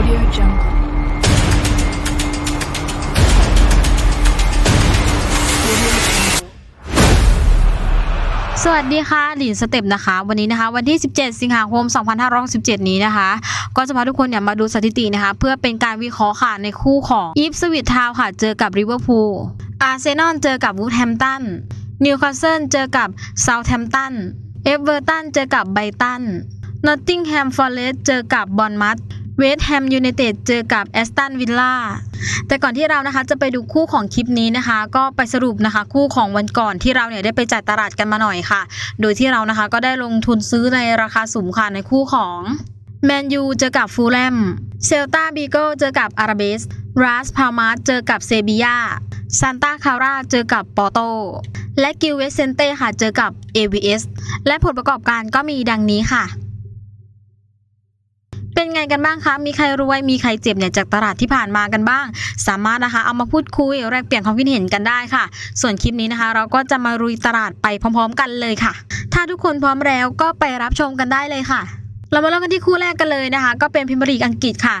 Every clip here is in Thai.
Audio Jungle. Audio Jungle. สวัสดีค่ะ หลินสเต็ปนะคะ วันนี้นะคะ วันที่ 17 สิงหาคม 2567 นี้นะคะ ก็จะพาทุกคนเนี่ยมาดูสถิตินะคะ เพื่อเป็นการวิเคราะห์ค่ะในคู่ของอีฟสวิตทาวค่ะ เจอกับริเวอร์พูลอาร์เซนอลเจอกับวูดแฮมตันนิวคาสเซิลเจอกับเซาท์แฮมตันเอเวอร์ตันเจอกับไบตันนอตติงแฮมฟอร์เรสต์เจอกับบอนมัต เวสต์แฮมยูไนเต็ดเจอกับแอสตันวิลล่าแต่ก่อนที่เรานะคะจะไปดูคู่ของคลิปนี้นะคะ ก็ไปสรุปนะคะ คู่ของวันก่อนที่เราเนี่ยได้ไปจัดตลาดกันมาหน่อยค่ะ โดยที่เรานะคะก็ได้ลงทุนซื้อในราคาสูงค่ะในคู่ของแมนยูเจอกับฟูลแลมเซลตาบีโกเจอกับอาราเบสราสพามาเจอกับเซบียาซานตาคาราเจอกับปอโต และกิลเวสเซนเต้ค่ะเจอกับ AVS และผลประกอบการก็มีดังนี้ค่ะ เป็นไงกันบ้างคะ มีใครรวย มีใครเจ็บเนี่ยจากตลาดที่ผ่านมากันบ้าง สามารถนะคะเอามาพูดคุยแลกเปลี่ยนความคิดเห็นกันได้ค่ะ ส่วนคลิปนี้นะคะ เราก็จะมารุยตลาดไปพร้อม ๆ กันเลยค่ะ ถ้าทุกคนพร้อมแล้วก็ไปรับชมกันได้เลยค่ะ เรามาเริ่มกันที่คู่แรกกันเลยนะคะ ก็เป็นพิมพ์ลีกอังกฤษค่ะ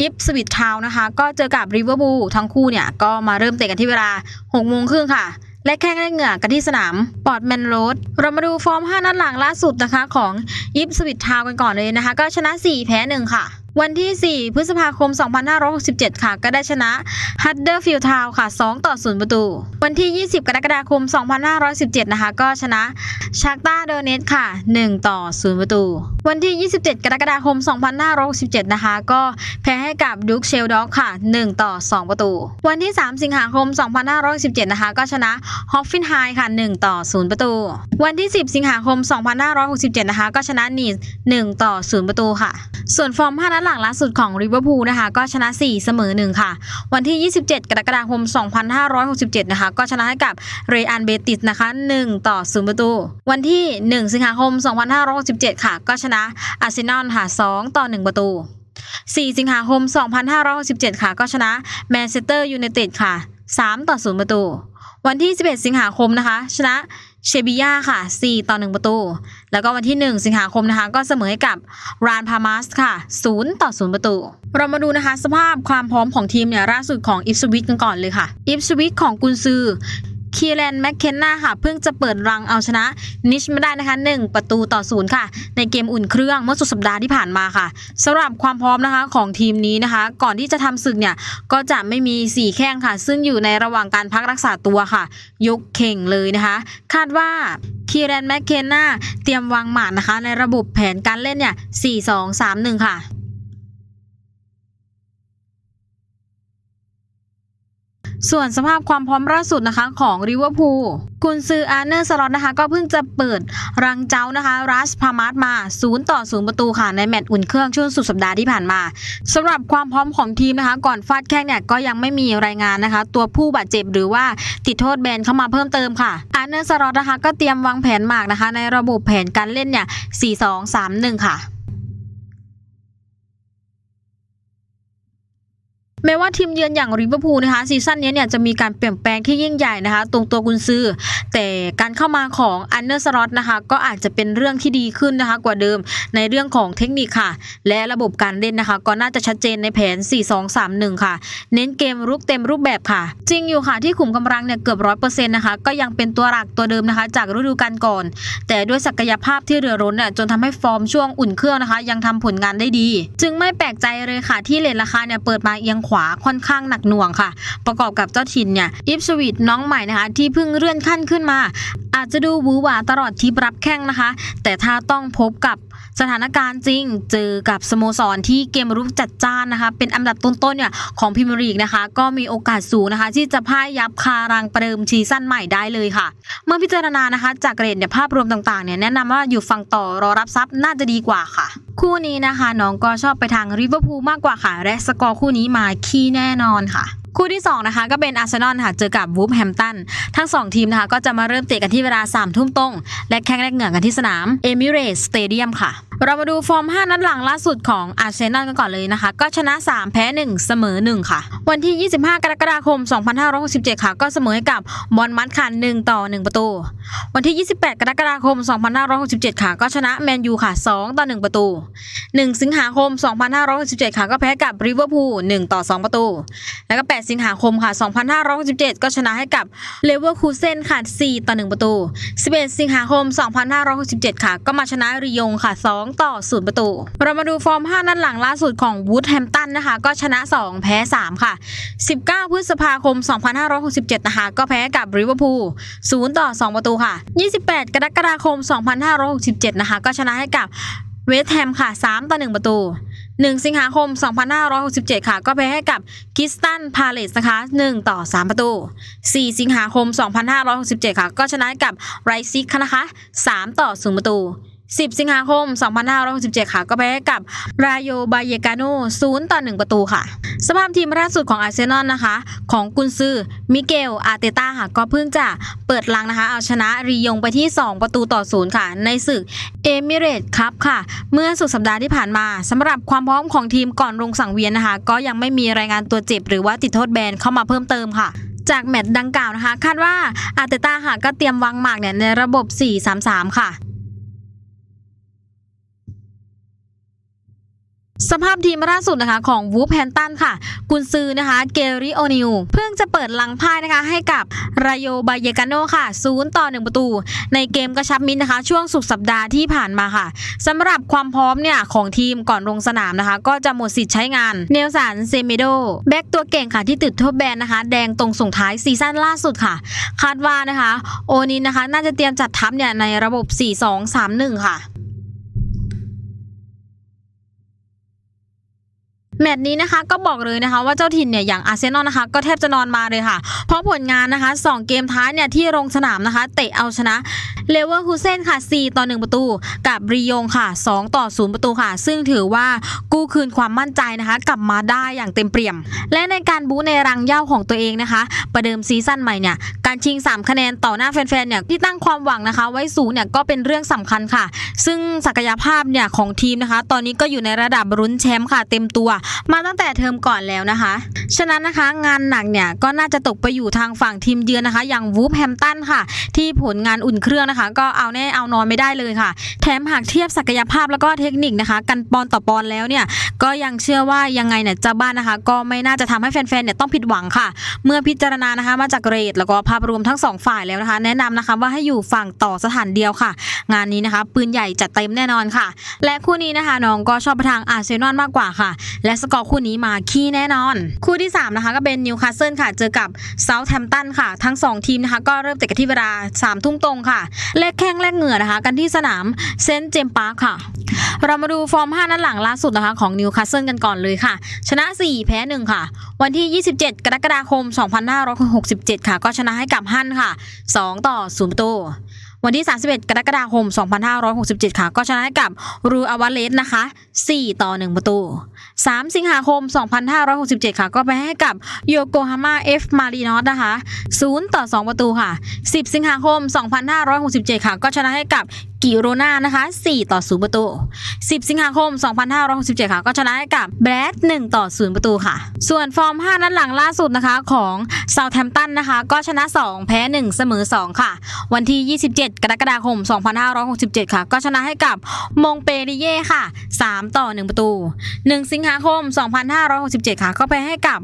อิฟสวิตทาวนะคะ ก็เจอกับริเวอร์ l ูทั้งคู่เนี่ยก็มาเริ่มเตะกันที่เวลา6โมงครึ่งค่ะ และแข่งได้เหงื่อกันที่สนามปอร์ตแมนโรดเรามาดูฟอร์ม 5 นัดหลังล่าสุดนะคะ ของยิปสวิตทาวกันก่อนเลยนะคะ ก็ชนะ 4 แพ้ 1 ค่ะ วันที่ 4 พฤษภาคม 2567 ค่ะ ก็ได้ชนะฮัตเดอร์ฟิลทาวค่ะ 2 ต่อ 0 ประตู วันที่ 20 กรกฎาคม 2517 นะคะ ก็ชนะชาร์กตาเดอร์เนสค่ะ 1 ต่อ 0 ประตู วันที่ 27 กรกฎาคม 2567 นะคะ ก็แพ้ให้กับดุกเชลด็อกค่ะ 1 ต่อ 2 ประตู วันที่ 3 สิงหาคม 2517 นะคะ ก็ชนะฮอฟฟินไฮค่ะ 1 ต่อ 0 ประตู วันที่ 10 สิงหาคม 2567 นะคะ ก็ชนะนีส1ต่อ 0 ประตูค่ะ ส่วนฟอร์ม5นัดหลังล่าสุดของริเวอร์พูลนะคะ ก็ชนะ 4 เสมอ 1 ค่ะ วันที่ 27 กรกฎาคม 2567 นะคะ ก็ชนะให้กับเรอันเบติสนะคะ 1 ต่อ 0 ประตู วันที่ 1 สิงหาคม 2567 ค่ะ ก็ชนะอาร์เซนอลค่ะ 2 ต่อ 1 ประตู 4 สิงหาคม 2567 ค่ะ ก็ชนะแมนเชสเตอร์ยูไนเต็ดค่ะ 3 ต่อ 0 ประตู วันที่ 11 สิงหาคมนะคะ ชนะ เชบิยาค่ะ 4 ต่อ 1 ประตู แล้วก็วันที่ 1 สิงหาคมนะคะ ก็เสมอกับรานพามาสค่ะ 0 ต่อ 0 ประตู เรามาดูนะคะ สภาพความพร้อมของทีมเนี่ยล่าสุดของอิฟสวิตกันก่อนเลยค่ะ อิฟสวิตของกุนซือ คีแลนแมคเคนนาค่ะเพิ่งจะเปิดรังเอาชนะนิชมาได้นะคะ 1 ประตูต่อศูนย์ค่ะ ในเกมอุ่นเครื่องเมื่อสุดสัปดาห์ที่ผ่านมาค่ะสำหรับความพร้อมนะคะของทีมนี้นะคะ ก่อนที่จะทำศึกเนี่ยก็จะไม่มี4แข้งค่ะ ซึ่งอยู่ในระหว่างการพักรักษาตัวค่ะ ยกเข่งเลยนะคะ คาดว่าคีแรนแมคเคนนาเตรียมวางหมากนะคะ ในระบบแผนการเล่นเนี่ย4-2-3-1 ค่ะ ส่วนสภาพความพร้อมล่าสุดนะคะของริเวอร์พูลกุนซืออาร์เนอร์สล็อตนะคะ ก็เพิ่งจะเปิดรังเจ้านะคะรัสพามาร์มา 0 ต่อ 0 ประตูค่ะ ในแมตช์อุ่นเครื่องช่วงสุดสัปดาห์ที่ผ่านมาสำหรับความพร้อมของทีมนะคะ ก่อนฟาดแข้งเนี่ยก็ยังไม่มีรายงานนะคะ ตัวผู้บาดเจ็บหรือว่าติดโทษแบนเข้ามาเพิ่มเติมค่ะอาร์เนอร์สล็อตนะคะก็เตรียมวางแผนหมากนะคะ ในระบบแผนการเล่นเนี่ย4-2-3-1 ค่ะ แม้ว่าทีมเยือนอย่างริเวอร์พูลนะคะซีซั่นนี้เนี่ยจะมีการเปลี่ยนแปลงที่ยิ่งใหญ่นะคะ ตรงตัวกุนซือ แต่การเข้ามาของอันเนอร์สล็อตนะคะก็อาจจะเป็นเรื่องที่ดีขึ้นนะคะ กว่าเดิมในเรื่องของเทคนิคค่ะ และระบบการเล่นนะคะ ก็น่าจะชัดเจนในแผน 4-2-3-1 ค่ะ เน้นเกมรุกเต็มรูปแบบค่ะ จริงอยู่ค่ะที่ขุมกำลังเนี่ยเกือบร้อยเปอร์เซ็นต์นะคะก็ยังเป็นตัวหลักตัวเดิมนะคะ จากฤดูกาลก่อน แต่ด้วยศักยภาพที่เรือร้นเนี่ยจนทำให้ฟอร์มช่วงอุ่นเครื่องนะคะ ยังทำผลงานได้ดี จึงไม่แปลกใจเลยค่ะที่เลทราคาเนี่ยเปิดมาเอียงขาค่อนข้างหนักหน่วงค่ะ ประกอบกับเจ้าถิ่นเนี่ยอิฟสวิตน้องใหม่นะคะที่เพิ่งเลื่อนขั้นขึ้นมา อาจจะดูหวือหวาตลอดทริปรับแข้งนะคะ แต่ถ้าต้องพบกับสถานการณ์จริง เจอกับสโมสรที่เกมรุกจัดจ้านนะคะ เป็นอันดับต้นๆเนี่ยของพรีเมียร์ลีกนะคะ ก็มีโอกาสสูงนะคะ ที่จะพ่ายยับคารังประเดิมซีซั่นใหม่ได้เลยค่ะ เมื่อพิจารณานะคะ จากเกรดเนี่ยภาพรวมต่างๆเนี่ยแนะนำว่าอยู่ฝั่งต่อรอรับทรัพย์น่าจะดีกว่าค่ะคู่นี้นะคะ น้องก็ชอบไปทางริเวอร์พูลมากกว่าค่ะ และสกอร์คู่นี้มาขี้แน่นอนค่ะ คู่ที่2นะคะก็เป็นอาร์เซนอลค่ะเจอกับวูฟแฮมตันทั้ง 2 ทีมนะคะก็จะมาเริ่มเตะกันที่เวลา3ทุ่มตรง และแข่งแรกเหงื่อกันที่สนามเอมิเรสสเตเดียมค่ะ เรามาดูฟอร์ม 5 นัดหลังล่าสุดของอาร์เซนอลกันก่อนเลยนะคะ ก็ชนะ 3 แพ้ 1 เสมอ 1 ค่ะ วันที่ 25 กรกฎาคม 2567 ค่ะ ก็เสมอให้กับบอลมัดค่ะ1ต่อ 1 ประตู วันที่ 28 กรกฎาคม 2567 ค่ะ ก็ชนะแมนยูค่ะ 2 ต่อ 1 ประตู 1 สิงหาคม 2567 ค่ะ ก็แพ้กับริเวอร์พูล1ต่อ 2 ประตู แล้วก็ 8สิงหาคมค่ะ 2567 ก็ชนะให้กับเลเวอร์คูเซนค่ะ 4 ต่อ 1 ประตู 11 สิงหาคม 2567 ค่ะ ก็มาชนะริยงค่ะ 2 ต่อ 0 ประตู เรามาดูฟอร์ม 5 นัดหลังล่าสุดของวูดแฮมตันนะคะ ก็ชนะ 2 แพ้ 3 ค่ะ 19 พฤษภาคม 2567 นะคะ ก็แพ้กับริเวอร์พูล 0 ต่อ 2 ประตูค่ะ 28 กรกฎาคม 2567 นะคะ ก็ชนะให้กับเวสต์แฮมค่ะ 3 ต่อ 1 ประตู 1 สิงหาคม 2567 ค่ะ ก็แพ้ให้กับคิสตันพาเลสนะคะ 1 ต่อ 3 ประตู 4 สิงหาคม 2567 ค่ะ ก็ชนะกับไรซิกนะคะ 3 ต่อ 0 ประตู 10 สิงหาคม 2567 ค่ะ ก็แพ้ให้กับรายโยบายเยกาโน0ต่อ 1 ประตูค่ะ สภาพทีมล่าสุดของอาร์เซนอลนะคะ ของกุนซือมิเกล อาเตต้าค่ะ ก็เพิ่งจะเปิดลังนะคะ เอาชนะรียงไปที่ 2 ประตูต่อ 0 ค่ะ ในศึกเอมิเรตครับค่ะ เมื่อสุดสัปดาห์ที่ผ่านมาสำหรับความพร้อมของทีมก่อนลงสังเวียนนะคะ ก็ยังไม่มีรายงานตัวเจ็บหรือว่าติดโทษแบนเข้ามาเพิ่มเติมค่ะจากแมตช์ดังกล่าวนะคะ คาดว่าอาร์เตต้าค่ะก็เตรียมวางหมากเนี่ยในระบบ 4-3-3 ค่ะ สภาพทีมล่าสุดนะคะของวูฟแพนตันค่ะกุนซือนะคะเกริโอนิวเพิ่งจะเปิดลังพ่ายนะคะให้กับรายโยบายกาโนค่ะ0ต่อ1ประตู ในเกมกระชับมิตรนะคะ ช่วงสุดสัปดาห์ที่ผ่านมาค่ะสำหรับความพร้อมเนี่ยของทีมก่อนลงสนามนะคะ ก็จะหมดสิทธิ์ใช้งานเนลสันเซเมโดแบ็กตัวเก่งค่ะที่ติดโทษแบนนะคะ แดงตรงส่งท้ายซีซั่นล่าสุดค่ะ คาดว่านะคะ โอนินนะคะ น่าจะเตรียมจัดทัพเนี่ยในระบบ 4-2-3-1 ค่ะ แมตช์นี้นะคะก็บอกเลยนะคะว่าเจ้าถิ่นเนี่ยอย่างอาร์เซนอลนะคะก็แทบจะนอนมาเลยค่ะ เพราะผลงานนะคะ 2 เกมท้ายเนี่ยที่ลงสนามนะคะ เตะเอาชนะเลเวอร์คูเซนค่ะ 4 ต่อ 1 ประตู กับบรียงค่ะ 2 ต่อ 0 ประตูค่ะ ซึ่งถือว่ากู้คืนความมั่นใจนะคะ กลับมาได้อย่างเต็มเปี่ยม และในการบู๊ในรังเย้าของตัวเองนะคะ ประเดิมซีซั่นใหม่เนี่ยการชิง 3 คะแนนต่อหน้าแฟนๆเนี่ยที่ตั้งความหวังนะคะ ไว้สูงเนี่ยก็เป็นเรื่องสำคัญค่ะ ซึ่งศักยภาพเนี่ยของทีมนะคะ ตอนนี้ก็อยู่ในระดับรุ้นแชมป์ค่ะเต็มตัวมาตั้งแต่เทอมก่อนแล้วนะคะ ฉะนั้นนะคะงานหนักเนี่ยก็น่าจะตกไปอยู่ทางฝั่งทีมเยือนนะคะ อย่างวูฟแฮมตันค่ะ ที่ผลงานอุ่นเครื่องนะคะ ก็เอาแน่เอานอนไม่ได้เลยค่ะ แถมหากเทียบศักยภาพแล้วก็เทคนิคนะคะ กันปอนต่อปอนแล้วเนี่ยก็ยังเชื่อว่ายังไงเนี่ยเจ้าบ้านนะคะ ก็ไม่น่าจะทำให้แฟนๆเนี่ยต้องผิดหวังค่ะ เมื่อพิจารณานะคะมาจากเรทแล้วก็ภาพรวมทั้งสองฝ่ายแล้วนะคะ แนะนำนะคะว่าให้อยู่ฝั่งต่อสถานเดียวค่ะ งานนี้นะคะ ปืนใหญ่จัดเต็มแน่นอนค่ะ และคู่นี้นะคะน้องก็ชอบไปทางอาร์เซนอลมากกว่าค่ะ และสกอร์คู่นี้มาขี้แน่นอน คู่ที่ 3 นะคะ ก็เป็นนิวคาสเซิลค่ะ เจอกับเซาท์แฮมป์ตันค่ะ ทั้ง 2 ทีมนะคะ ก็เริ่มเตะกันที่เวลา3ทุ่มตรงค่ะแลกแข้งแลกเหงื่อนะคะ กันที่สนามเซนต์เจมส์พาร์คค่ะ เรามาดูฟอร์ม 5 นัดหลังล่าสุดนะคะ ของนิวคาสเซิลกันก่อนเลยค่ะ ชนะ 4 แพ้ 1 ค่ะ วันที่ 27 กรกฎาคม 2567 ค่ะ ก็ชนะให้กับฮั่นค่ะ 2 ต่อ0ประตูวันที่ 31 กรกฎาคม 2567 ค่ะ ก็ชนะให้กับรูอาวาเลสนะคะ 4 ต่อ 1 ประตู 3 สิงหาคม 2567 ค่ะ ก็ไปให้กับโยโกฮาม่าเอฟมารีนอสนะคะ0ต่อ 2 ประตูค่ะ 10 สิงหาคม 2567 ค่ะ ก็ชนะให้กับ กิโรนานะคะ 4 ต่อ 0 ประตู 10 สิงหาคม 2567 ค่ะ ก็ชนะให้กับแบรด1 ต่อ 0 ประตูค่ะ ส่วนฟอร์ม 5 นัดหลังล่าสุดนะคะของเซาท์แ m มตันนะคะ ก็ชนะ 2 แพ้ 1 เสมอ 2 ค่ะ วันที่ 27 กรกฎาคม 2567 ค่ะ ก็ชนะให้กับมงเปริเย่ค่ะ 3 ต่อ 1 ประตู 1 สิงหาคม 2567 ค่ะ ก็ไปให้กับ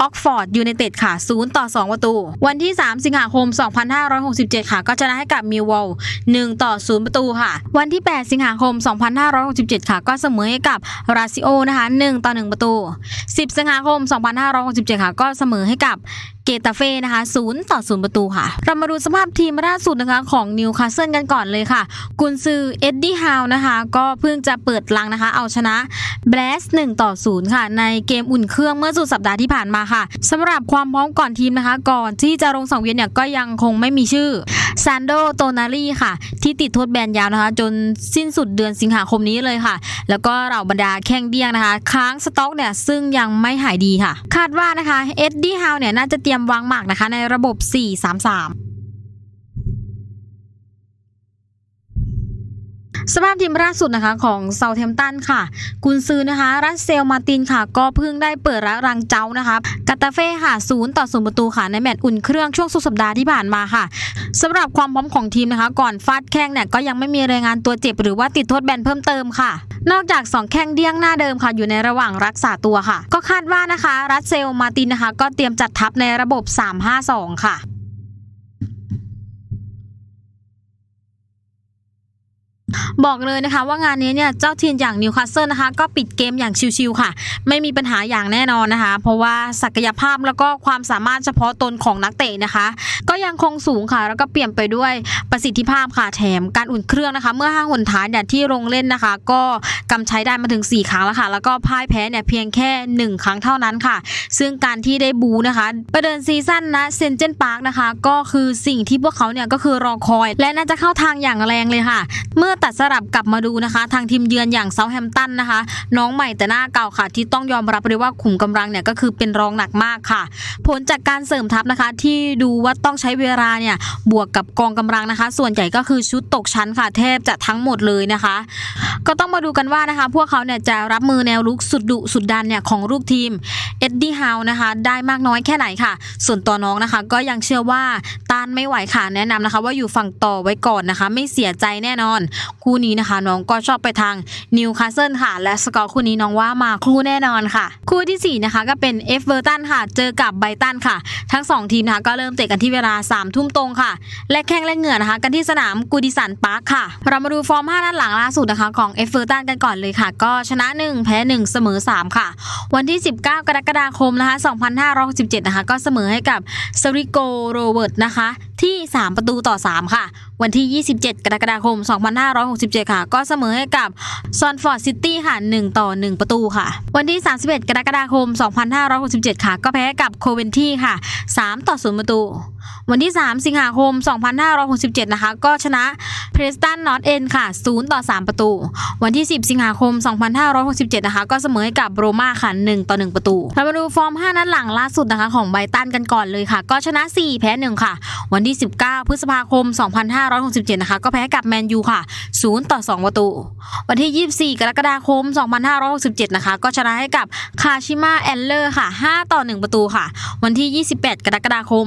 ออกฟอร์ดยูไนเต็ดค่ะ 0 ต่อ 2 ประตู วันที่ 3 สิงหาคม 2567 ค่ะ ก็ชนะให้กับมิววอล1ต่อ 0 ประตูค่ะ วันที่ 8 สิงหาคม 2567 ค่ะ ก็เสมอให้กับราซิโอนะคะ 1 ต่อ 1 ประตู 10 สิงหาคม 2567 ค่ะ ก็เสมอให้กับเกตาเฟ่นะคะ0ต่อ0ประตูค่ะ เรามาดูสภาพทีมล่าสุดนะคะของนิวคาสเซิลกันก่อนเลยค่ะ กุนซือเอ็ดดี้ฮาวนะคะ ก็เพิ่งจะเปิดลังนะคะ เอาชนะแบลส1ต่อ0ค่ะ ในเกมอุ่นเครื่องเมื่อสุดสัปดาห์ที่ผ่านมาค่ะสำหรับความพร้อมก่อนทีมนะคะ ก่อนที่จะลงสังเวียนเนี่ยก็ยังคงไม่มีชื่อซานโดโตนารีค่ะ ที่ติดโทษแบนยาวนะคะ จนสิ้นสุดเดือนสิงหาคมนี้เลยค่ะ แล้วก็เหล่าบรรดาแข้งเดี้ยงนะคะ ค้างสต็อกเนี่ยซึ่งยังไม่หายดีค่ะ คาดว่านะคะเอ็ดดี้ฮาวเนี่ยน่าจะเตรียมวางหมากนะคะในระบบ 4-3-3 สภาพทีมล่าสุดนะคะของเซาเทมตันค่ะ กุนซือนะคะ รัสเซลมาตินค่ะ ก็เพิ่งได้เปิดรังเจ้านะคะกาตาเฟ่ค่ะ0ต่อ0ประตูค่ะในแมตช์อุ่นเครื่องช่วงสุดสัปดาห์ที่ผ่านมาค่ะสำหรับความพร้อมของทีมนะคะ ก่อนฟาดแข้งเนี่ยก็ยังไม่มีรายงานตัวเจ็บหรือว่าติดโทษแบนเพิ่มเติมค่ะ นอกจาก 2 แข้งเดี้ยงหน้าเดิมค่ะ อยู่ในระหว่างรักษาตัวค่ะ ก็คาดว่านะคะ รัสเซลมาตินนะคะ ก็เตรียมจัดทัพในระบบ 3-5-2 ค่ะ บอกเลยนะคะว่างานนี้เนี่ยเจ้าทีมอย่างนิวคาสเซิลนะคะก็ปิดเกมอย่างชิวๆค่ะ ไม่มีปัญหาอย่างแน่นอนนะคะ เพราะว่าศักยภาพแล้วก็ความสามารถเฉพาะตนของนักเตะนะคะ ก็ยังคงสูงค่ะ แล้วก็เปลี่ยนไปด้วยประสิทธิภาพค่ะแถมการอุ่นเครื่องนะคะ เมื่อห้าหนท้ายเนี่ยที่ลงเล่นนะคะ ก็กำใช้ได้มาถึง 4 ครั้งแล้วค่ะ แล้วก็พ่ายแพ้เนี่ยเพียงแค่ 1 ครั้งเท่านั้นค่ะ ซึ่งการที่ได้บูนะคะประเดินซีซั่นนะเซนเจนพาร์คนะคะ ก็คือสิ่งที่พวกเขาเนี่ยก็คือรอคอย และน่าจะเข้าทางอย่างแรงเลยค่ะ เมื่อตัดสลับกลับมาดูนะคะ ทางทีมเยือนอย่างเซาแฮมตันนะคะ น้องใหม่แต่หน้าเก่าค่ะ ที่ต้องยอมรับเลยว่าขุมกำลังเนี่ยก็คือเป็นรองหนักมากค่ะ ผลจากการเสริมทัพนะคะ ที่ดูว่าต้องใช้เวลาเนี่ยบวกกับกองกำลังนะคะ ส่วนใหญ่ก็คือชุดตกชั้นค่ะแทบจะทั้งหมดเลยนะคะ ก็ต้องมาดูกันว่านะคะ พวกเขาเนี่ยจะรับมือแนวลุกสุดดุสุดดันเนี่ยของลูกทีมเอ็ดดี้ฮาวนะคะได้มากน้อยแค่ไหนค่ะ ส่วนตัวน้องนะคะ ก็ยังเชื่อว่าต้านไม่ไหวค่ะแนะนำนะคะ ว่าอยู่ฝั่งต่อไว้ก่อนนะคะ ไม่เสียใจแน่นอนคู่นี้นะคะน้องก็ชอบไปทางนิวคาสเซิลค่ะ และสกอร์คู่นี้น้องว่ามาคู่แน่นอนค่ะ คู่ทีสี่ 4 นะคะ ก็เป็นเอฟเวอร์ตันค่ะ เจอกับไบตันค่ะ ทั้ง 2 ทีมนะคะก็เริ่มเตะกันที่เวลา3ามทุ่มตรงค่ะ และแข่งและเหงื่อนะคะ กันที่สนามกูดิสันพาร์คค่ะ เรามาดูฟอร์ม5นัดหลังล่าสุดนะคะของเอฟเวอร์ตันกันก่อนเลยค่ะ ก็ชนะ 1 แพ้ 1 เสมอ 3 ค่ะ วันที่ 19 กรกฎาคมนะคะ2567นะคะก็เสมอให้กับสริโกโรเวิร์ตนะคะที่ 3 ประตูต่อ 3 ค่ะวันที่ 27 กรกฎาคม 2567 ค่ะ ก็เสมอให้กับซอนฟอร์ดซิตี้ค่ะ 1 ต่อ 1 ประตูค่ะ วันที่ 31 กรกฎาคม 2567 ค่ะ ก็แพ้กับโคเวนที่ค่ะ 3 ต่อ 0 ประตู วันที่ 3 สิงหาคม 2567 นะคะ ก็ชนะ เพรสตันนอตเอ็นค่ะ 0 ต่อ 3 ประตู วันที่ 10 สิงหาคม 2567 นะคะ ก็เสมอให้กับโรม่าค่ะ 1 ต่อ 1 ประตูเรามาดูฟอร์ม 5 นัดหลังล่าสุดนะคะของไบตันกันก่อนเลยค่ะ ก็ชนะ 4 แพ้ 1 ค่ะ วันที่ 19 พฤษภาคม 2567 นะคะ ก็แพ้กับแมนยูค่ะ 0 ต่อ 2 ประตู วันที่ 24 กรกฎาคม 2567 นะคะ ก็ชนะให้กับคาชิมาแอนเลอร์ค่ะ 5 ต่อ 1 ประตูค่ะ วันที่ 28 กรกฎาคม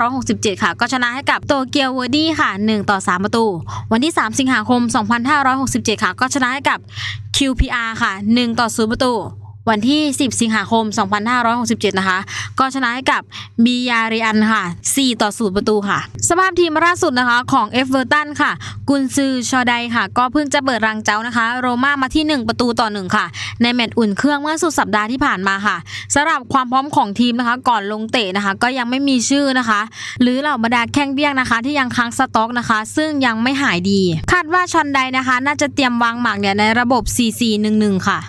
2567 ค่ะ ก็ชนะให้กับโตเกียวเวอร์ดี้ค่ะ 1 ต่อ 3 ประตูวันที่ 3 สิงหาคม 2567 ค่ะ ก็ชนะให้กับ QPR ค่ะ 1 ต่อ 0 ประตู วันที่ 10 สิงหาคม 2567 นะคะ ก็ชนะให้กับบียาเรียนค่ะ 4 ต่อ 0 ประตูค่ะ สภาพทีมล่าสุดนะคะของเอฟเวอร์ตันค่ะ กุนซือชอไดค่ะ ก็เพิ่งจะเปิดรังเจ้านะคะ โรม่ามาที่ 1 ประตูต่อ 1 ค่ะ ในแมตช์อุ่นเครื่องเมื่อสุดสัปดาห์ที่ผ่านมาค่ะสำหรับความพร้อมของทีมนะคะ ก่อนลงเตะนะคะ ก็ยังไม่มีชื่อนะคะ หรือเหล่าบรรดาแข้งเบี้ยงนะคะ ที่ยังค้างสต็อกนะคะ ซึ่งยังไม่หายดี คาดว่าชอนไดนะคะ น่าจะเตรียมวางหมากเนี่ยในระบบ 4-4-1-1 ค่ะ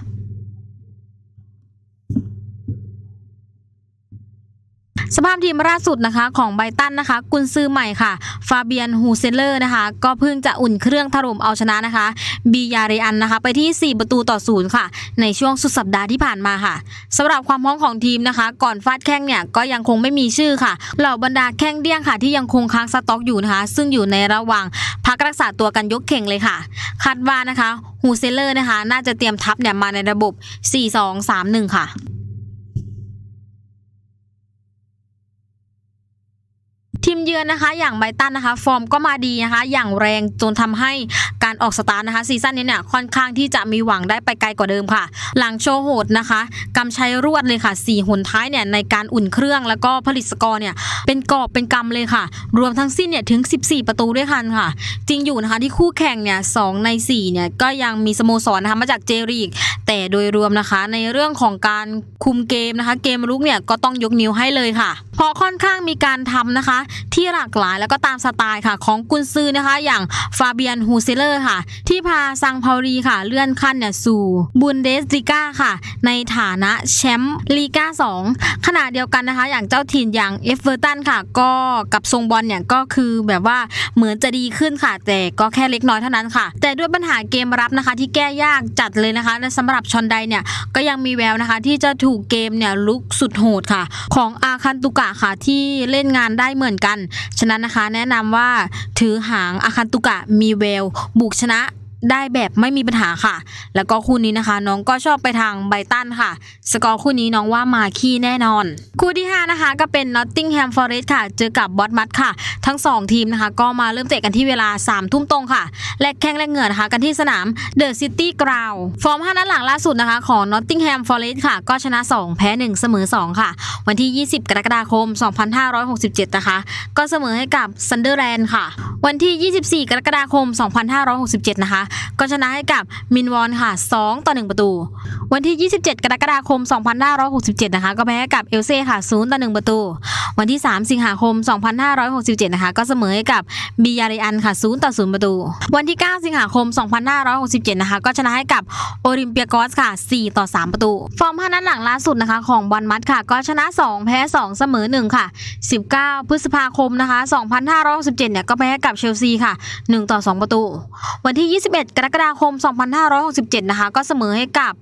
สภาพทีมล่าสุดนะคะของไบตันนะคะกุนซือใหม่ค่ะ ฟาเบียนฮูเซเลอร์นะคะ ก็เพิ่งจะอุ่นเครื่องถล่มเอาชนะนะคะบียาเรอันนะคะ ไปที่ 4 ประตูต่อศูนย์ค่ะ ในช่วงสุดสัปดาห์ที่ผ่านมาค่ะสำหรับความพร้อมของทีมนะคะ ก่อนฟาดแข้งเนี่ยก็ยังคงไม่มีชื่อค่ะ เหล่าบรรดาแข้งเดี้ยงค่ะ ที่ยังคงค้างสต็อกอยู่นะคะ ซึ่งอยู่ในระหว่างพักรักษาตัวกันยกเข่งเลยค่ะ คาดว่านะคะฮูเซเลอร์นะคะ น่าจะเตรียมทัพเนี่ยมาในระบบ 4-2-3-1 ค่ะ ทีมเยือนนะคะ อย่างไบตันนะคะ ฟอร์มก็มาดีนะคะ อย่างแรงจนทำให้การออกสตาร์นะคะซีซั่นนี้เนี่ยค่อนข้างที่จะมีหวังได้ไปไกลกว่าเดิมค่ะ หลังโชว์โหดนะคะกำชัยรวดเลยค่ะ4หนท้ายเนี่ยในการอุ่นเครื่องแล้วก็ผลิตสกอร์เนี่ยเป็นกอบเป็นกำเลยค่ะ รวมทั้งสิ้นเนี่ยถึง 14 ประตูด้วยกันค่ะ จริงอยู่นะคะที่คู่แข่งเนี่ยสองใน4เนี่ยก็ยังมีสโมสรนะคะมาจากเจรีกแต่โดยรวมนะคะ ในเรื่องของการคุมเกมนะคะ เกมรุกเนี่ยก็ต้องยกนิ้วให้เลยค่ะ เพราะค่อนข้างมีการทำนะคะที่หลากหลายแล้วก็ตามสไตล์ค่ะ ของกุนซือนะคะ อย่างฟาเบียนฮูเซเลอร์ค่ะ ที่พาซังพารีค่ะ เลื่อนขั้นเนี่ยสู่บุนเดสลิก้าค่ะ ในฐานะแชมป์ลีกา2ขณะเดียวกันนะคะ อย่างเจ้าถิ่นอย่างเอฟเวอร์ตันค่ะ ก็กับทรงบอลเนี่ยก็คือแบบว่าเหมือนจะดีขึ้นค่ะ แต่ก็แค่เล็กน้อยเท่านั้นค่ะ แต่ด้วยปัญหาเกมรับนะคะ ที่แก้ยากจัดเลยนะคะและสำหรับชอนไดเนี่ยก็ยังมีแววนะคะ ที่จะถูกเกมเนี่ยลุกสุดโหดค่ะ ของอาคันตุกะค่ะที่เล่นงานได้เหมือนกัน ฉะนั้นนะคะแนะนำว่าถือหางอาคันตุกะมีแววบุกชนะ ได้แบบไม่มีปัญหาค่ะ แล้วก็คู่นี้นะคะ น้องก็ชอบไปทางไบตันค่ะ สกอร์คู่นี้น้องว่ามาขี้แน่นอน คู่ที่ 5 นะคะ ก็เป็น Nottingham Forest ค่ะ เจอกับบอสมัดค่ะ ทั้ง 2 ทีมนะคะ ก็มาเริ่มเตะกันที่เวลา3ทุ่มตรงค่ะ และแข่งแลกเหงื่อนะคะ กันที่สนาม The City Ground ฟอร์ม5นัดหลังล่าสุดนะคะ ของ Nottingham Forest ค่ะ ก็ชนะ 2 แพ้ 1 เสมอ 2 ค่ะ วันที่ 20 กรกฎาคม 2567 นะคะ ก็เสมอให้กับ Sunderland ค่ะ วันที่ 24 กรกฎาคม 2567 นะคะก็ชนะให้กับมินวอนค่ะ 2 ต่อ 1 ประตู วันที่ 27 กรกฎาคม 2567 นะคะ ก็แพ้กับเอลเซ่ค่ะ0ต่อ 1 ประตู วันที่ 3 สิงหาคม 2567 นะคะ ก็เสมอให้กับบิยาริอันค่ะ0ต่อ 0 ประตู วันที่ 9 สิงหาคม 2567 นะคะ ก็ชนะให้กับโอลิมเปียกอสค่ะ 4 ต่อ 3 ประตู ฟอร์ม5นัดหลังล่าสุดนะคะ ของบอลมัดค่ะ ก็ชนะ 2 แพ้ 2 เสมอ 1 ค่ะ 19 พฤษภาคมนะคะ 2567 เนี่ย ก็แพ้กับเชลซีค่ะ 1 ต่อ 2 ประตู วันที่ 21กรกฎาคม 2567 นะคะ ก็เสมอให้กับ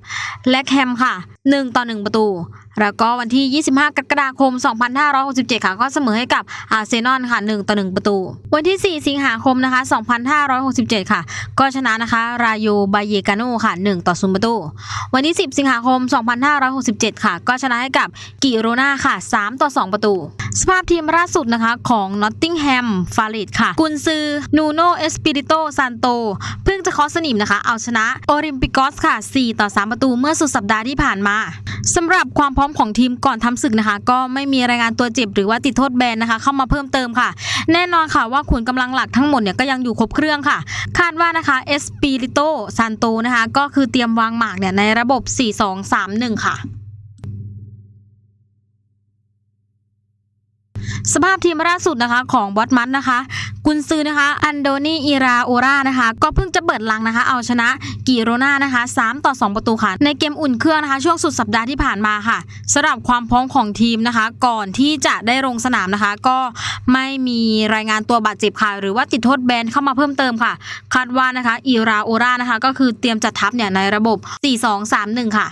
แลกแฮมค่ะ 1 ต่อ 1 ประตู แล้วก็วันที่ 25 กรกฎาคม 2567 ค่ะ ก็เสมอให้กับอาร์เซนอลค่ะ 1 ต่อ 1 ประตู วันที่ 4 สิงหาคมนะคะ 2567 ค่ะ ก็ชนะนะคะ รายโยบาเยกาโนค่ะ 1 ต่อ 0 ประตู วันที่ 10 สิงหาคม 2567 ค่ะ ก็ชนะให้กับกิโรนาค่ะ 3 ต่อ 2 ประตู สภาพทีมล่าสุดนะคะของ Nottingham f o r e s t ค่ะ กุนซือ นูโน เอสปิริโต ซานโต เพิ่งจะคอสนิมนะคะ เอาชนะ โอลิมปิกอสค่ะ 4 ต่อ 3 ประตู เมื่อสุดสัปดาห์ที่ผ่านมา สำหรับความพร้อมของทีมก่อนทำศึกนะคะ ก็ไม่มีรายงานตัวเจ็บหรือว่าติดโทษแบนนะคะ เข้ามาเพิ่มเติมค่ะ แน่นอนค่ะว่าขุนกำลังหลักทั้งหมดเนี่ยก็ยังอยู่ครบเครื่องค่ะ คาดว่านะคะเอสปิริโตซานโตนะคะ ก็คือเตรียมวางหมากเนี่ยในระบบ 4-2-3-1 ค่ะ สภาพทีมล่าสุดนะคะของบอสมันนะคะ กุนซือนะคะ อันโดนีอิราโอรานะคะ ก็เพิ่งจะเปิดลังนะคะ เอาชนะกิโรนานะคะ 3 ต่อ 2 ประตูค่ะ ในเกมอุ่นเครื่องนะคะ ช่วงสุดสัปดาห์ที่ผ่านมาค่ะสำหรับความพร้อมของทีมนะคะ ก่อนที่จะได้ลงสนามนะคะ ก็ไม่มีรายงานตัวบาดเจ็บค่ะ หรือว่าติดโทษแบนเข้ามาเพิ่มเติมค่ะ คาดว่านะคะอิราโอรานะคะ ก็คือเตรียมจัดทัพเนี่ยในระบบ 4-2-3-1 ค่ะ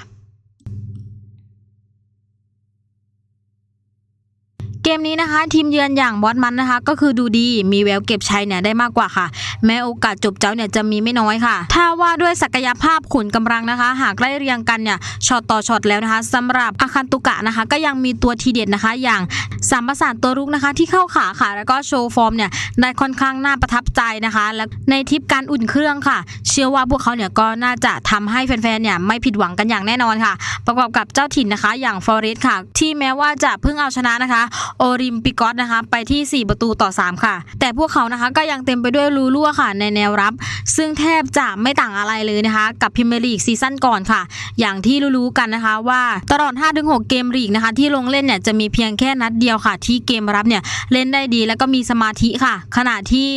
เกมนี้นะคะ ทีมเยือนอย่างบอสมันนะคะ ก็คือดูดีมีแววเก็บชัยเนี่ยได้มากกว่าค่ะ แม้โอกาสจบเจ้าเนี่ยจะมีไม่น้อยค่ะ ถ้าว่าด้วยศักยภาพขุนกำลังนะคะ หากไล่เรียงกันเนี่ยช็อตต่อช็อตแล้วนะคะสำหรับอาคันตุกะนะคะ ก็ยังมีตัวทีเด็ดนะคะ อย่างสามประสานตัวรุกนะคะ ที่เข้าขาค่ะ แล้วก็โชว์ฟอร์มเนี่ยได้ค่อนข้างน่าประทับใจนะคะ และในทิปการอุ่นเครื่องค่ะ เชื่อว่าพวกเขาเนี่ยก็น่าจะทำให้แฟนๆเนี่ยไม่ผิดหวังกันอย่างแน่นอนค่ะ ประกอบกับเจ้าถิ่นนะคะ อย่างฟอเรสต์ค่ะ ที่แม้ว่าจะเพิ่งเอาชนะนะคะโอริมปิกอสนะคะ ไปที่ 4 ประตูต่อ 3 ค่ะ แต่พวกเขานะคะก็ยังเต็มไปด้วยรูรั่วค่ะ ในแนวรับ ซึ่งแทบจะไม่ต่างอะไรเลยนะคะ กับพิมเมอร์ลีกซีซั่นก่อนค่ะ อย่างที่รู้ๆกันนะคะว่าตลอด 5-6 เกมลีกนะคะ ที่ลงเล่นเนี่ยจะมีเพียงแค่นัดเดียวค่ะ ที่เกมรับเนี่ยเล่นได้ดีแล้วก็มีสมาธิค่ะ ขณะที่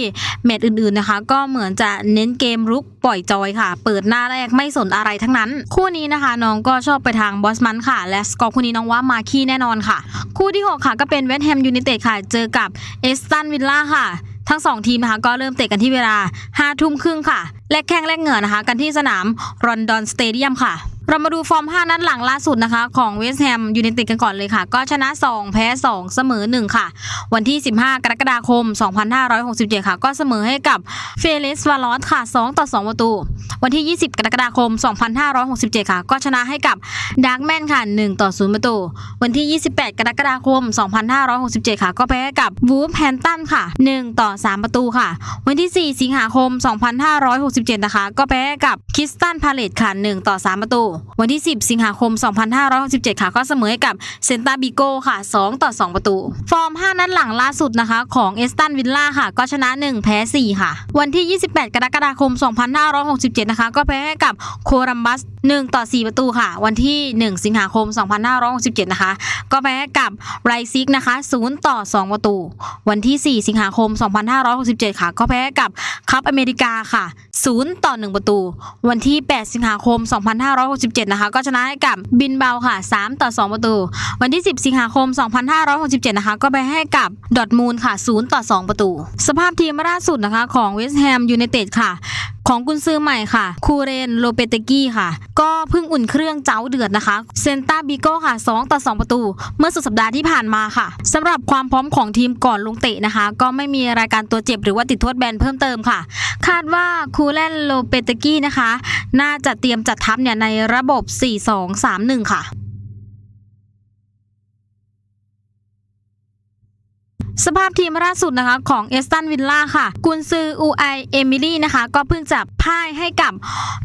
แมตช์อื่นๆนะคะ ก็เหมือนจะเน้นเกมรุก ปล่อยจอยค่ะ เปิดหน้าแรกไม่สนอะไรทั้งนั้น คู่นี้นะคะน้องก็ชอบไปทางบอสมันค่ะ และสกอร์คู่นี้น้องว่ามาคีแน่นอนค่ะ คู่ที่ 6 ค่ะก็เป็นเวสต์แฮมยูไนเต็ดค่ะ เจอกับเอสตันวิลล่าค่ะทั้ง 2 ทีมนะคะก็เริ่มเตะกันที่เวลา5ทุ่มครึ่งค่ะ และแข่งแลกเหงื่อนะคะ กันที่สนามรอนดอนสเตเดียมค่ะ เรามาดูฟอร์ม 5 นัดหลังล่าสุดนะคะ ของเวสต์แฮมยูไนเต็ดกันก่อนเลยค่ะ ก็ชนะ 2 แพ้ 2 เสมอ 1 ค่ะ วันที่ 15 กรกฎาคม 2567 ค่ะ ก็เสมอให้กับเฟเลสวาลอสค่ะ 2 ต่อ 2 ประตู วันที่ 20 กรกฎาคม 2567 ค่ะ ก็ชนะให้กับดาร์กแมนค่ะ 1 ต่อ 0 ประตู วันที่ 28 กรกฎาคม 2567 ค่ะ ก็แพ้ให้กับวูฟแฮนตันค่ะ 1 ต่อ 3 ประตูค่ะ วันที่ 4 สิงหาคม 2567 นะคะ ก็แพ้ให้กับคิสตันพาเลตค่ะ 1 ต่อ 3 ประตูวันที่ 10 สิงหาคม 2567 ค่ะ ก็เสมอให้กับเซนตาบิโกค่ะ 2 ต่อ 2 ประตู ฟอร์ม 5 นัดหลังล่าสุดนะคะ ของเอสตันวิลล่าค่ะ ก็ชนะ 1 แพ้ 4 ค่ะ วันที่ 28 กรกฎาคม 2567 นะคะ ก็แพ้ให้กับโครัมบัส 1 ต่อ 4 ประตูค่ะ วันที่ 1 สิงหาคม 2567 นะคะ ก็แพ้ให้กับไรซิกนะคะ 0 ต่อ 2 ประตู วันที่ 4 สิงหาคม 2567 ค่ะ ก็แพ้ให้กับคัพอเมริกาค่ะ 0 ต่อ 1 ประตู วันที่ 8 สิงหาคม 2567 นะคะ ก็ชนะให้กับบินเบาค่ะ 3 ต่อ 2 ประตู วันที่ 10 สิงหาคม 2567 นะคะ ก็ไปให้กับดอทมูลค่ะ 0 ต่อ 2 ประตู สภาพทีมล่าสุดนะคะของเวสต์แฮมยูไนเต็ดค่ะ ของกุนซือใหม่ค่ะ คูเรนโลเปเตกี้ค่ะ ก็เพิ่งอุ่นเครื่องเจ้าเดือดนะคะ เซนตาบิโก้ค่ะ 2 ต่อ 2 ประตู เมื่อสุดสัปดาห์ที่ผ่านมาค่ะสำหรับความพร้อมของทีมก่อนลงเตะนะคะ ก็ไม่มีรายการตัวเจ็บหรือว่าติดโทษแบนเพิ่มเติมค่ะ คาดว่าคูเรนโลเปเตกี้นะคะ น่าจะเตรียมจัดทัพเนี่ยในระบบ 4-2-3-1 ค่ะ สภาพทีมล่าสุดนะคะของเอสตันวิลล่าค่ะกุนซืออูไอเอมิลี่นะคะ ก็เพิ่งจะพ่ายให้กับ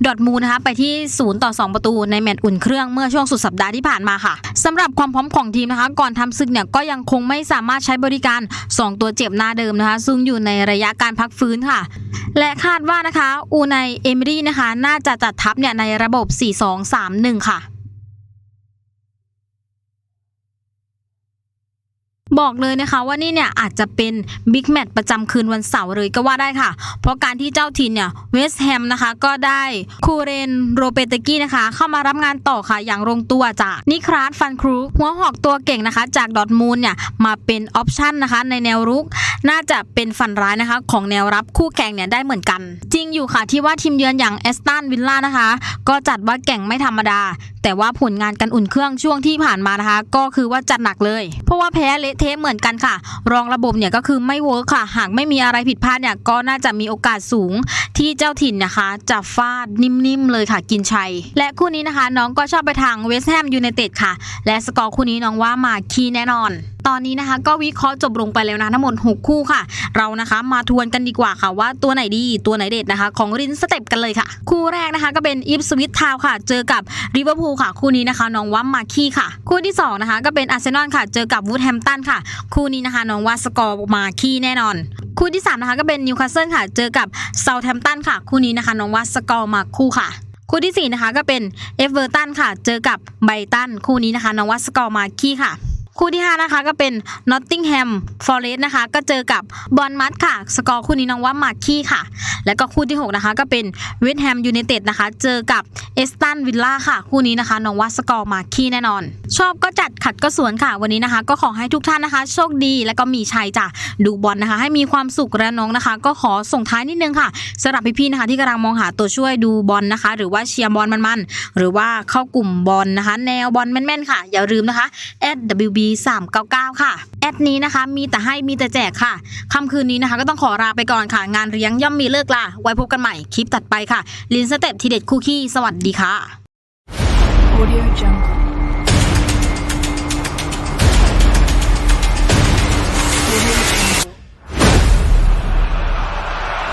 ดอทมูนะคะไปที่0ต่อ 2 ประตูในแมตช์อุ่นเครื่องเมื่อช่วงสุดสัปดาห์ที่ผ่านมาค่ะสำหรับความพร้อมของทีมนะคะ ก่อนทำศึกเนี่ยก็ยังคงไม่สามารถใช้บริการ 2 ตัวเจ็บหน้าเดิมนะคะ ซึ่งอยู่ในระยะการพักฟื้นค่ะ และคาดว่านะคะอูไนเอมิลี่นะคะ น่าจะจัดทัพเนี่ยในระบบ 4-2-3-1 ค่ะ บอกเลยนะคะว่านี่เนี่ยอาจจะเป็นบิ๊กแมตช์ประจำคืนวันเสาร์เลยก็ว่าได้ค่ะ เพราะการที่เจ้าถิ่นเนี่ยเวสต์แฮมนะคะก็ได้คูเรนโรเปเตกี้นะคะ เข้ามารับงานต่อค่ะอย่างลงตัวจากนิคราสฟันครูหัวหอกตัวเก่งนะคะ จากดอทมูลเนี่ยมาเป็นออปชั่นนะคะ ในแนวรุก น่าจะเป็นฝันร้ายนะคะ ของแนวรับคู่แข่งเนี่ยได้เหมือนกัน จริงอยู่ค่ะที่ว่าทีมเยือนอย่างแอสตันวิลล่านะคะ ก็จัดว่าแก่งไม่ธรรมดา แต่ว่าผลงานการอุ่นเครื่องช่วงที่ผ่านมานะคะ ก็คือว่าจัดหนักเลย เพราะว่าแพ้เละเทะเหมือนกันค่ะ รองระบบเนี่ยก็คือไม่เวิร์คค่ะ หากไม่มีอะไรผิดพลาดเนี่ยก็น่าจะมีโอกาสสูงที่เจ้าถิ่นนะคะ จะฟาดนิ่มๆเลยค่ะกินชัย และคู่นี้นะคะ น้องก็ชอบไปทางเวสต์แฮมยูไนเต็ดค่ะ และสกอร์คู่นี้น้องว่ามาคีแน่นอนตอนนี้นะคะ ก็วิเคราะห์จบลงไปแล้วนะทั้งหมด6คู่ค่ะ เรานะคะมาทวนกันดีกว่าค่ะว่าตัวไหนดีตัวไหนเด็ดนะคะ ของรินสเต็ปกันเลยค่ะ คู่แรกนะคะก็เป็นอิฟสวิตทาวค่ะ เจอกับริเวอร์พูลค่ะ คู่นี้นะคะน้องว่ามาคีค่ะ คู่ที่สองนะคะก็เป็นอาร์เซนอลค่ะ เจอกับวูดแฮมตันค่ะ คู่นี้นะคะน้องว่าสกอร์มาคีแน่นอน คู่ที่สามนะคะก็เป็นนิวคาสเซิลค่ะ เจอกับเซาแ h มตันค่ะ คู่นี้นะคะน้องว่าสกอร์มาคู่ค่ะคู่ที่สี่นะคะก็เป็นเอเวอร์ตันค่ะ เจอกับไบรตันคู่นี้นะคะน้องว่าสกอร์มาคีค่ะ คู่ที่ 5 นะคะก็เป็น Nottingham Forest นะคะ ก็เจอกับบอลมัดค่ะ สกอร์คู่นี้น้องว่ามาคี้ค่ะ แล้วก็คู่ที่ 6 นะคะ ก็เป็นเวสต์แฮมยูไนเต็ดนะคะ เจอกับเอสตันวิลล่าค่ะ คู่นี้นะคะน้องว่าสกอร์มาคี้แน่นอน ชอบก็จัดขัดก็สวนค่ะ วันนี้นะคะ ก็ขอให้ทุกท่านนะคะ โชคดีและก็มีชัยจ้ะดูบอลนะคะ ให้มีความสุขและน้องนะคะ ก็ขอส่งท้ายนิดนึงค่ะสำหรับพี่ๆนะคะ ที่กำลังมองหาตัวช่วยดูบอลนะคะ หรือว่าเชียร์บอลมันๆหรือว่าเข้ากลุ่มบอลนะคะ แนวบอลแม่นๆค่ะอย่าลืมนะคะ @wb 9 9 ค่ะ แอดนี้นะคะ มีแต่ให้มีแต่แจกค่ะค่ำคืนนี้นะคะ ก็ต้องขอลาไปก่อนค่ะ งานเลี้ยงย่อมมีเลิกลาไว้พบกันใหม่คลิปตัดไปค่ะ ลินสเต็ปทีเด็ดคุกกี้ สวัสดีค่ะ Audio Jungle.